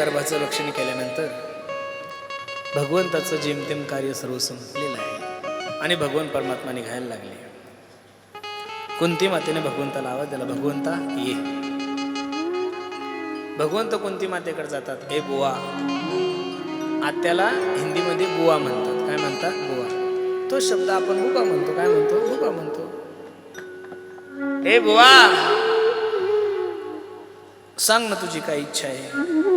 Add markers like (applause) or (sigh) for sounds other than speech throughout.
गर्भाचं रक्षण केल्यानंतर भगवंताचं जेमतेम कार्य सर्व संपलेलं आहे आणि भगवान परमात्मा निघायला लागले. कुंती मातेने भगवंताला आवाज दिला भगवंता ये. भगवंत कोणती मातेकडे जातात? ए बुवा. आत्याला हिंदीमध्ये बुवा म्हणतात. काय म्हणतात? बुवा. तो शब्द आपण बुबा म्हणतो. काय म्हणतो? बुवा म्हणतो. ए बुवा! सांग ना तुझी काय इच्छा आहे.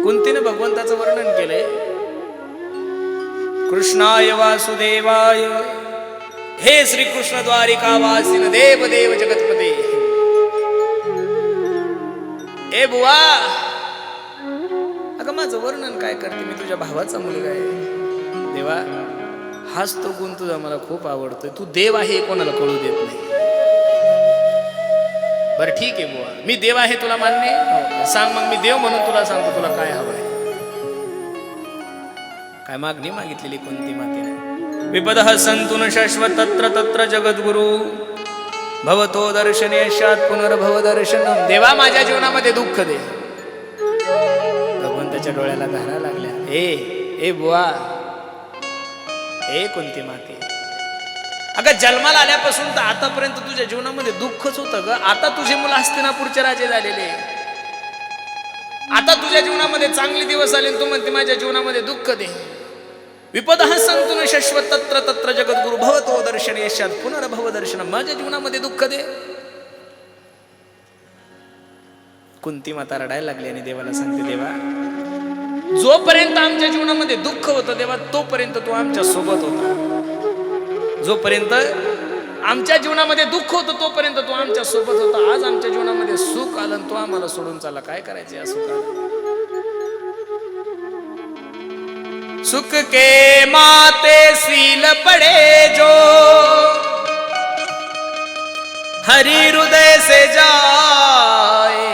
कुंतीने भगवंताचं वर्णन केलंय. कृष्णाय वासुदेवाय. हे श्रीकृष्ण द्वारिका वासिन देव देव जगतपते. ए बुवा! अगं माझं वर्णन काय करते मी? तुझ्या भावाचा मुलगा आहे. देवा हाच तो गुण तुझा मला खूप आवडतोय. तू देव आहे कोणाला कळू देत नाही. बरं ठीक आहे बुवा. मी देव आहे तुला मान्य. आहे? सांग मग मी देव म्हणून तुला सांगतो तुला काय हवंय. काय मागणी मागितलेली कोणती मातेने? विपद संतुन शाश्वत तत्र तत्र जगद्गुरु। भवतो दर्शनेशात पुनर्भव दर्शन। देवा माझ्या जीवनामध्ये दुःख दे. भगवंताच्या डोळ्याला धारा लागल्या. ए ए बुवा. ए कोणती माते? अगं जन्माला आल्यापासून तर आतापर्यंत तुझ्या जीवनामध्ये दुःखच होतं ग. आता तुझे मुलं हस्तिनापूरचे राजे झालेले आता तुझ्या जीवनामध्ये चांगले दिवस आले तू म्हणते माझ्या जीवनामध्ये दुःख दे. विपद हा संतुन शाश्वत तत्र तत्र जगद्गुरु भवतो दर्शन यशात पुनर्भव दर्शन. माझ्या जीवनामध्ये दुःख दे. कुंती माता रडायला लागली आणि देवाला सांगते देवा जोपर्यंत आमच्या जीवनामध्ये दुःख होतं देवा तोपर्यंत तो आमच्यासोबत होता. जोपर्यंत आमच्या जीवनामध्ये दुःख होतं तोपर्यंत तो आमच्यासोबत होता. आज आमच्या जीवनामध्ये सुख आलं आणि तो आम्हाला सोडून चालला. काय करायचं या सुखाला? सुख के माते सील पड़े जो हरि हृदय से जाए।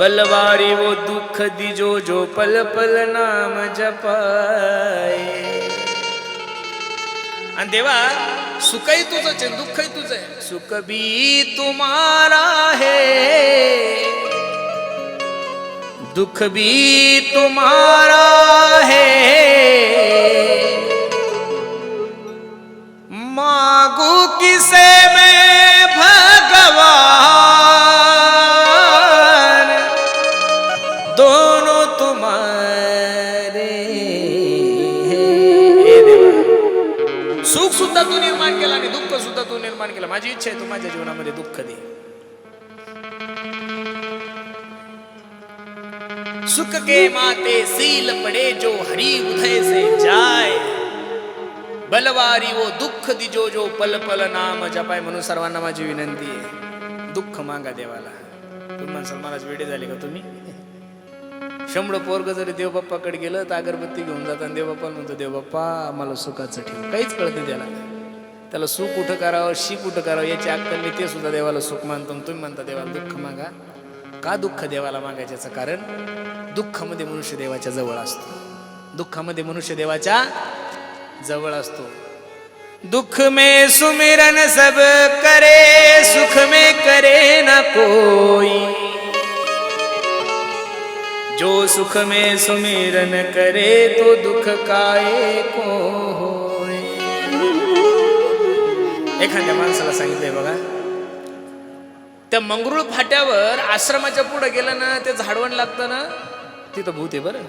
बलवारी वो दुख दिजो जो पल पल नाम जपाए। आणि देवा सुखही तुझंच आहे दुःखही तुझं आहे. सुख बी तुम्हारा है दुःख भी तुम्हारा है मागू किसे मैं? निर्माण केला. माझी इच्छा आहे तू माझ्या जीवनामध्ये दुःख दे. सुख के माते सील पड़े जो हरि उदय से जाय बलवारी वो दुःख दिजो जो पल पल नाम जपाय म्हणून सर्वांना माझी विनंती आहे. दुःख मागा देवाला. तुम्ही म्हणसाल महाराज वेडे झाले का तुम्ही? शंभर पोरग जरी देवबाप्पाकडे गेलं तर अगरबत्ती घेऊन जाताना देवबाप्पा म्हणतो देवबाप्पा मला सुखाचं ठेव. काहीच कळत नाही त्याला. त्याला सुख कुठं करावं शी कुठं करावं याची अक्कल मी ते सुद्धा देवाला सुख मानतो तुम्ही म्हणता देवाला दुःख मागा. का दुःख देवाला मागायच्याचं? कारण दुःखामध्ये मनुष्य देवाच्या जवळ असतो. दुःखामध्ये मनुष्य देवाच्या जवळ असतो. दुःख में सुमिरन सब करे सुख में करे ना कोई. जो सुख में सुमिरन करे तो दुख काय को होय एखाद्या माणसाला सांगितलंय बघा. त्या मंगरुळ फाट्यावर आश्रमाच्या पुढे गेलं ना ते झाडवण लागतं ना तिथं भूत आहे बरं.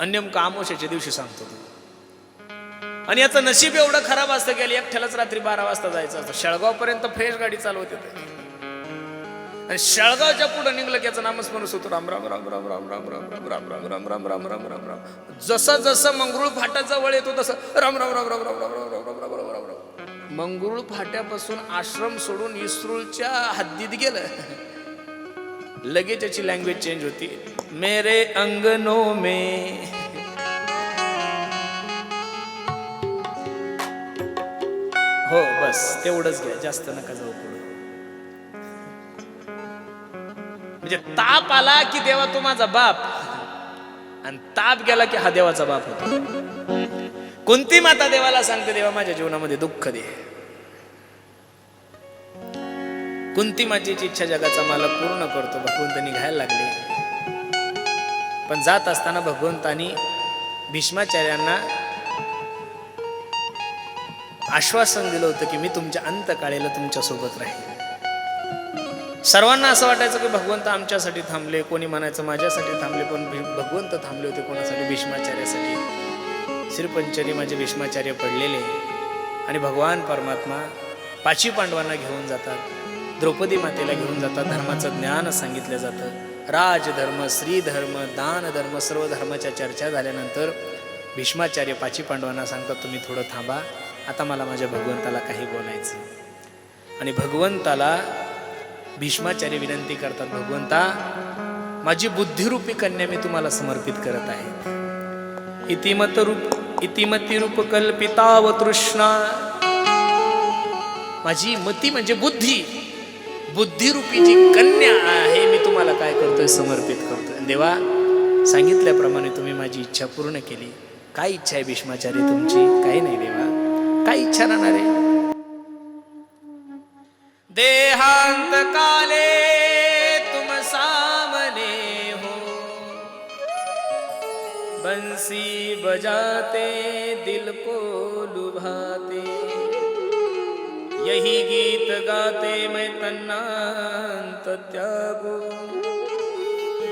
आणि नेमकं आमोशाच्या दिवशी सांगतो आणि याचं नशीब एवढं खराब असतं गेलं एकट्यालाच रात्री बारा वाजता जायचं असतं. शेळगाव पर्यंत फ्रेश गाडी चालवते ते आणि शेळगावच्या पुढं निघलं की याचं नामस्मरण होतं राम राम राम राम राम राम राम राम राम राम राम राम राम राम राम राम जसं जसं मंगरुळ फाटा जवळ येतो तसं राम राम राम राम राम राम राम राम राम राम राम राम राम मंगरुळ फाट्यापासून आश्रम सोडून इस्रूलच्या हद्दीत गेलं लगेच याची लँग्वेज चेंज होती मेरे अंगनो में हो बस तेवढंच घ्या जास्त नका जाऊ पुढे म्हणजे ताप आला की देवा तो माझा बाप. आणि ताप गेला की हा देवाचा बाप होतो. कोणती माता देवाला सांगते देवा माझ्या जीवनामध्ये दुःख दे. कुंती माझीची इच्छा जगाचा मला पूर्ण करतो भगवंत निघायला लागले. पण जात असताना भगवंतानी भीष्माचार्यांना आश्वासन दिलं होतं की मी तुमच्या अंतकाळेला तुमच्यासोबत राहील सर्वांना असं वाटायचं की भगवंत आमच्यासाठी थांबले कोणी म्हणायचं माझ्यासाठी थांबले पण भी- भगवंत थांबले होते कोणासाठी? भीष्माचार्यासाठी. श्रीपंचरी माझे भीष्माचार्य पडलेले. आणि भगवान परमात्मा पाची पांडवांना घेऊन जातात. द्रौपदी मातेला घेऊन जातात. धर्माचं ज्ञान सांगितलं जातं. राजधर्म श्रीधर्म दान धर्म सर्व धर्माच्या चर्चा झाल्यानंतर भीष्माचार्य पाची पांडवांना सांगतात तुम्ही थोडं थांबा. आता मला माझ्या भगवंताला काही बोलायचं आणि भगवंताला भीष्माचार्य विनंती करतात भगवंता माझी बुद्धिरूपी कन्या मी तुम्हाला समर्पित करत आहे. इतिमत रूप इतिमती रूप व तृष्णा माझी मती म्हणजे बुद्धी. बुद्धिरूपी जी कन्या आहे मी तुम्हाला काय करतोय? समर्पित करतोय. देवा सांगितल्याप्रमाणे तुम्ही माझी इच्छा पूर्ण केली. काय इच्छा आहे भीष्माचार्य तुमची? काही नाही देवा. काय इच्छा राहणार आहे? देहांत काले तुम सामने हो। बंसी बजाते, दिल को लुभाते। यही गीत गाते मैं तन्नांत त्यागो।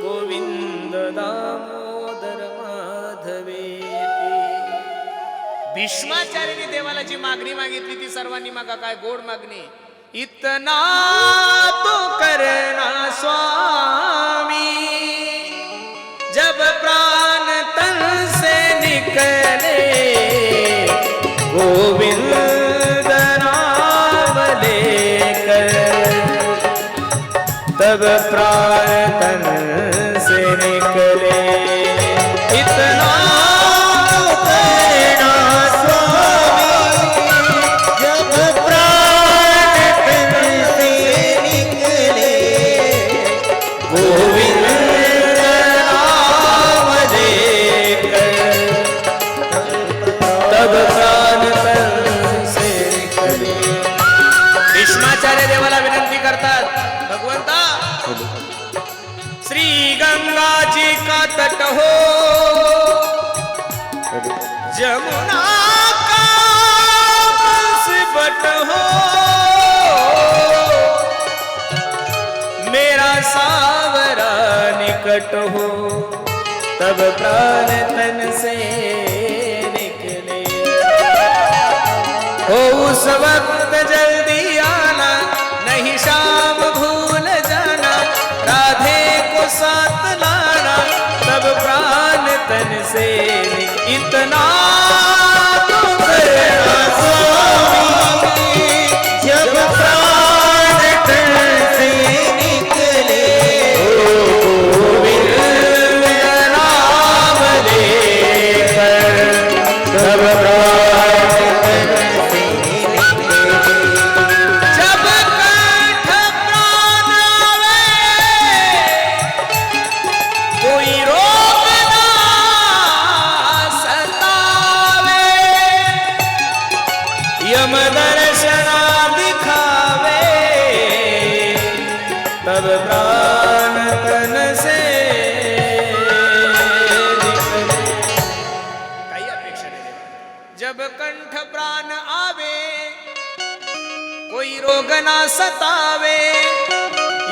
गोविंद दामोदर माधवे भीष्माचार्याने देवाला जी मागणी मागितली, ती सर्वांनी मागा, काय गोड मागणी? इतना तो करना स्वामी। जब प्राण तन से निकले गोविंद नाम लेकर तब प्राण प्रकट हो तब प्राण तन से निकले। हो उस वक्त जल्दी आना नहीं शाम भूल जाना। राधे को साथ लाना तब प्राण तन से इतना तो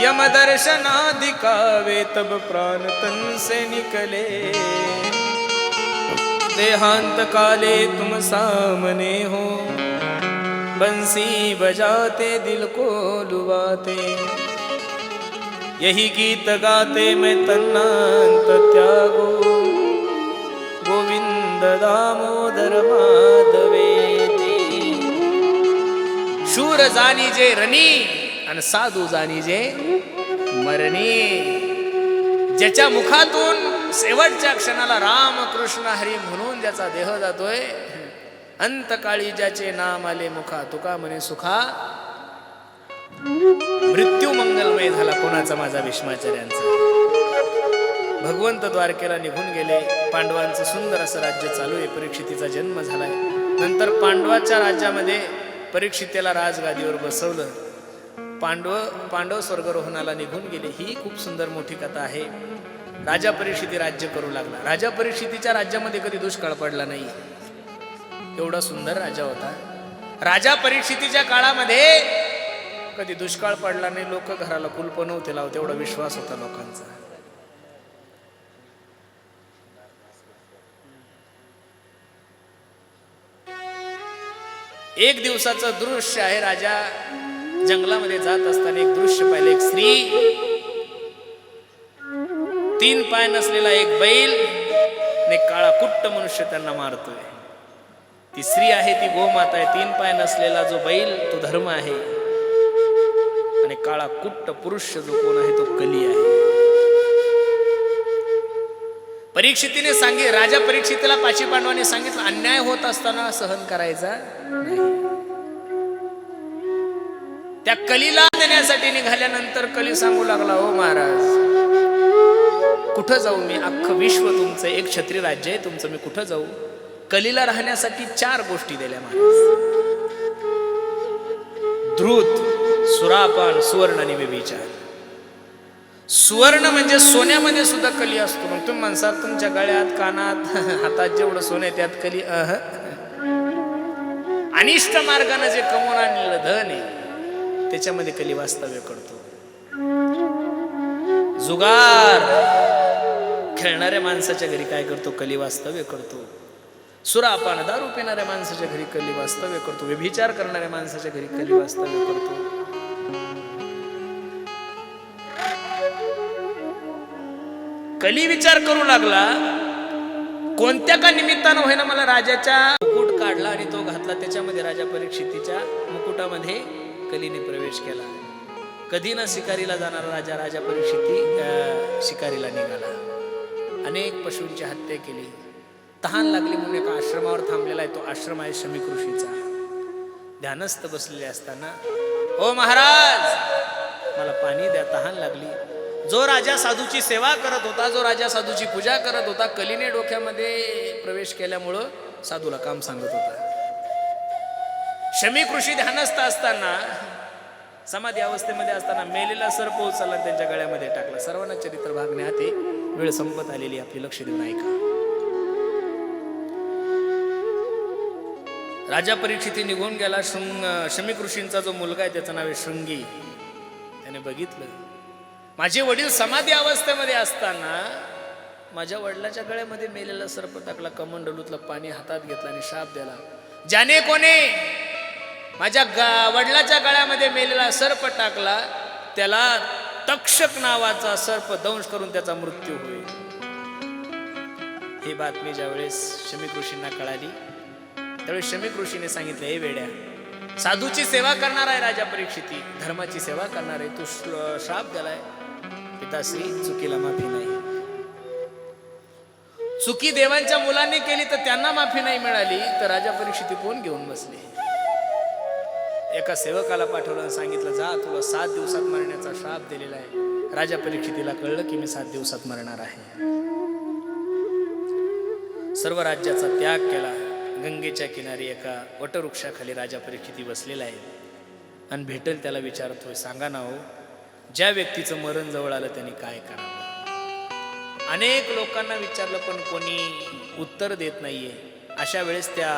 यम दर्शनादिकावे तब प्राण तन से निकले। देहांत काले तुम सामने हो। बंसी बजाते दिल को लुभाते। यही गीत गाते मैं तन्नांत त्यागो। गोविंद दामोदर माधवे शूर जानी जे रणी आणि साधू जाणी जे मरणी. ज्याच्या मुखातून शेवटच्या क्षणाला राम कृष्ण हरी म्हणून ज्याचा देह जातोय अंतकाळी ज्याचे नाम आले मुखा तुका म्हणे सुखा. मृत्यू मंगलमय झाला कोणाचा माझा भीष्माचार्यांचा? भगवंत द्वारकेला निघून गेले. पांडवांचं सुंदर असं राज्य चालू आहे. परीक्षितीचा जन्म झालाय. नंतर पांडवाच्या राज्यामध्ये परीक्षितेला राजगादीवर बसवलं. पांडव पांडव स्वर्गरोहणाला निघून गेले. ही खूप सुंदर मोठी कथा आहे. राजा परिषदी राज्य करू लागला. राजा परिषितीच्या राज्यामध्ये कधी दुष्काळ पडला नाही. एवढा सुंदर राजा होता. राजा परिषितीच्या काळामध्ये कधी दुष्काळ पडला नाही. लोक घराला कुलप नव्हते लावते. एवढा विश्वास होता लोकांचा. एक दिवसाचं दृश्य आहे राजा जंगलामध्ये जात असताना एक दृश्य पाहिलं. एक स्त्री तीन पाय नसलेला एक बैल ने काळा कुट्ट मनुष्य त्यांना मारतोय. ती स्त्री आहे ती गोमाता आहे. तीन पाय नसलेला जो बैल तो धर्म आहे. आणि काळा कुट्ट पुरुष जो कोण आहे तो कली आहे. परीक्षितीने सांगे राजा परीक्षितीला पाची पांडवाने सांगितलं अन्याय होत असताना सहन करायचा नाही. त्या कलीला देण्यासाठी निघाल्यानंतर कली सांगू लागला हो महाराज कुठं जाऊ मी? अख्खं विश्व तुमचं एक छत्री राज्य आहे तुमचं मी कुठं जाऊ? कलीला राहण्यासाठी चार गोष्टी दिल्या महाराज. धृत सुरापान सुवर्ण आणि व्यभिचार सुवर्ण म्हणजे सोन्यामध्ये सुद्धा कली असतो. मग तुम्ही म्हणसाल तुमच्या गळ्यात कानात (laughs) हातात जेवढं सोनं आहे त्यात कली अह. अनिष्ट मार्गाने जे कमवून आणलेलं धन आहे त्याच्यामध्ये कली वास्तव्य करतो. जुगार! खेळणाऱ्या माणसाच्या घरी काय करतो? कली वास्तव्य करतो. सुरापान दारू पिणाऱ्या माणसाच्या घरी कली वास्तव्य करतो. व्यभिचार करणाऱ्या माणसाच्या घरी कली वास्तव्य करतो. कली विचार करू लागला. कोणत्या का निमित्तानं होईना मला राजाच्या मुकुट काढला आणि तो घातला? त्याच्यामध्ये राजा परीक्षितीच्या मुकुटामध्ये कलीने प्रवेश केला. कधी ना शिकारीला जाणारा राजा राजा परीक्षिती शिकारीला निघाला. अनेक पशूंची हत्या केली. तहान लागली म्हणून एका आश्रमावर थांबलेला आहे. तो आश्रम आहे शमी ऋषीचा ध्यानस्थ बसलेले असताना ओ महाराज मला पाणी द्या तहान लागली. जो राजा साधूची सेवा करत होता जो राजा साधूची पूजा करत होता कलीने डोक्यामध्ये प्रवेश केल्यामुळं साधूला काम सांगत होता. शमी कृषी ध्यानस्थ असताना समाधी अवस्थेमध्ये असताना मेलेला सर्प उचलला आणि त्यांच्या गळ्यामध्ये टाकला. सर्वांना चरित्र भागणे हाते वेळ संपत आलेली आपली लक्ष देऊन ऐका. राजा परीक्षिती निघून गेला. शृंग शमी ऋषींचा जो मुलगा आहे त्याचं नाव आहे शृंगी. त्याने बघितलं. माझे वडील समाधी अवस्थेमध्ये असताना माझ्या वडिलाच्या गळ्यामध्ये मेलेला सर्प टाकला. कमंडलूतलं पाणी हातात घेतला आणि शाप दिला ज्याने कोणे माझ्या गा वडिलाच्या गळ्यामध्ये मेलेला सर्प टाकला त्याला तक्षक नावाचा सर्प दंश करून त्याचा मृत्यू होईल. ही बातमी ज्यावेळेस शमीक ऋषींना कळाली त्यावेळेस शमीक ऋषीने सांगितलं हे वेड्या साधूची सेवा करणार आहे राजा परीक्षिती धर्माची सेवा करणार आहे तू श्राप दिलाय पिताश्री चुकीला माफी नाही. चुकी देवांच्या मुलांनी केली तर त्यांना माफी नाही मिळाली तर राजा परीक्षिती कोण घेऊन बसले? एका सेवकाला पाठवलं आणि सांगितलं जा तुला सात दिवसात मरण्याचा श्राप दिलेला आहे. राजा परीक्षितीला कळलं की मी सात दिवसात मरणार आहे. सर्व राज्याचा त्याग केला. गंगेच्या किनारी एका वटवृक्षाखाली राजा परीक्षिती बसलेला आहे. आणि भेटेल त्याला विचारतोय सांगा ना हो ज्या व्यक्तीचं मरण जवळ आलं त्यांनी काय करावं? अनेक लोकांना विचारलं पण कोणी उत्तर देत नाहीये. अशा वेळेस त्या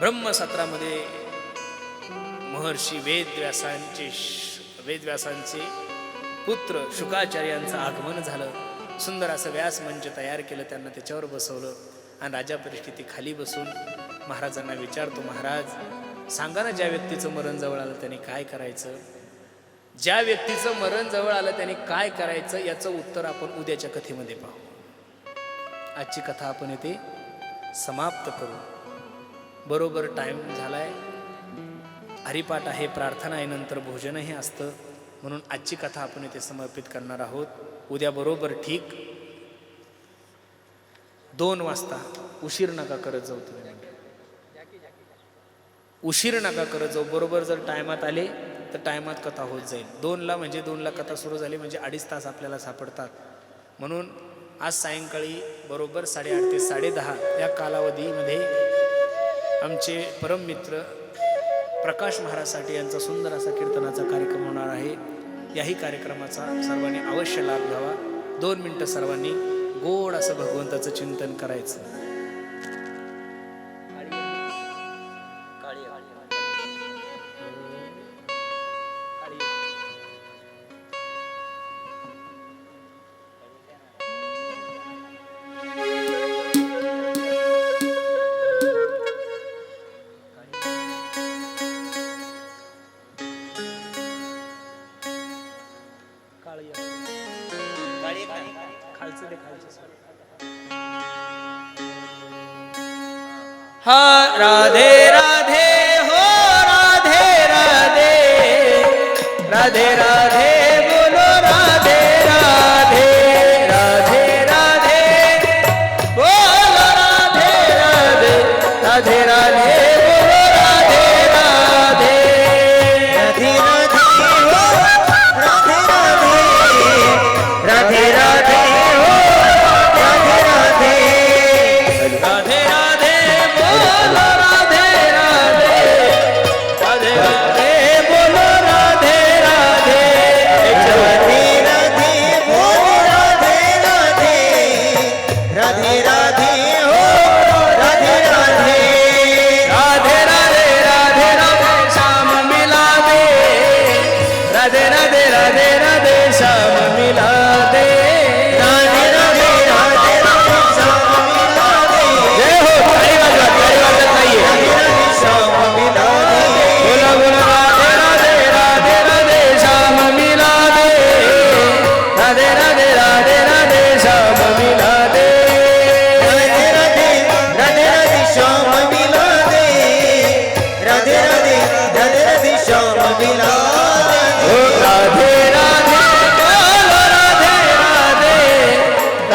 ब्रह्मसत्रामध्ये महर्षी वेदव्यासांचे श- वेदव्यासांचे पुत्र शुकाचार्यांचं आगमन झालं. सुंदर असं व्यास मंच तयार केलं त्यांना त्याच्यावर बसवलं आणि राजा परिस्थिती खाली बसून महाराजांना विचारतो महाराज सांगा ना ज्या व्यक्तीचं मरण जवळ आलं त्यांनी काय करायचं? ज्या व्यक्तीचं मरण जवळ आलं त्यांनी काय करायचं याचं उत्तर आपण उद्याच्या कथेमध्ये पाहू. आजची कथा आपण येथे समाप्त करू. बरोबर टाईम झाला आहे हरिपाठ आहे प्रार्थना आहे नंतर भोजनही असतं. म्हणून आजची कथा आपण इथे समर्पित करणार आहोत. उद्या बरोबर ठीक दोन वाजता उशीर नका करत जाऊ तुम्ही उशीर नका करत जाऊ. बरोबर जर टायमात आले तर टायमात कथा होत जाईल. दोनला म्हणजे दोनला कथा सुरू झाली म्हणजे अडीच तास आपल्याला सापडतात. म्हणून आज सायंकाळी बरोबर साडेआठ ते साडेदहा या कालावधीमध्ये आमचे परममित्र प्रकाश महाराज साठे यांचा सुंदर असा कीर्तनाचा कार्यक्रम होणार आहे. याही कार्यक्रमाचा सर्वांनी अवश्य लाभ घ्यावा. दोन मिनटं सर्वांनी गोड असं भगवंताचं चिंतन करायचं. राधे राधे.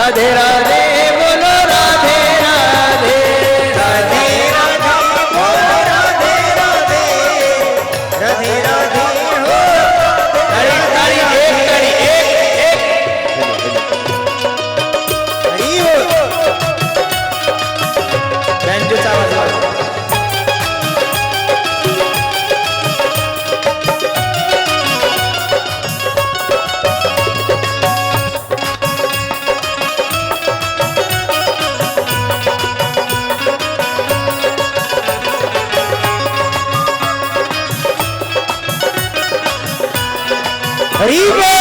राधे राधे. arriba